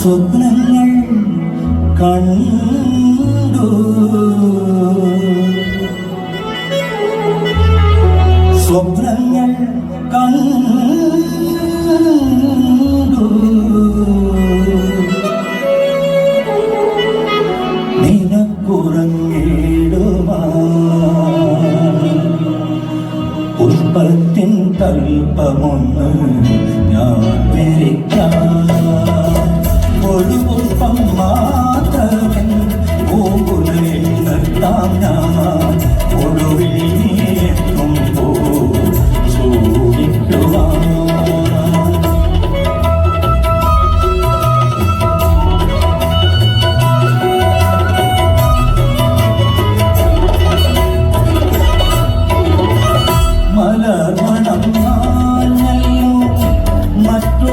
സ്വപ്നങ്ങൾ കണ്ടു? സ്വപ്നങ്ങൾ കണ്ടു? പുഷ്പത്തിൻ തൽപ്പമൊന്ന് ഞാൻ വിരിക്കാം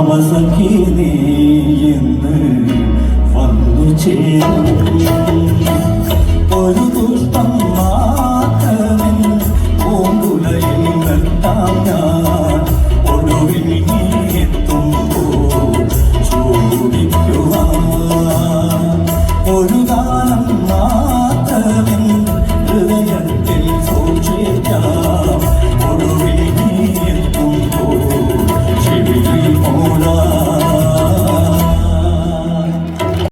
താമസക്കിനീ എന്ന് വന്നു ചേർന്നു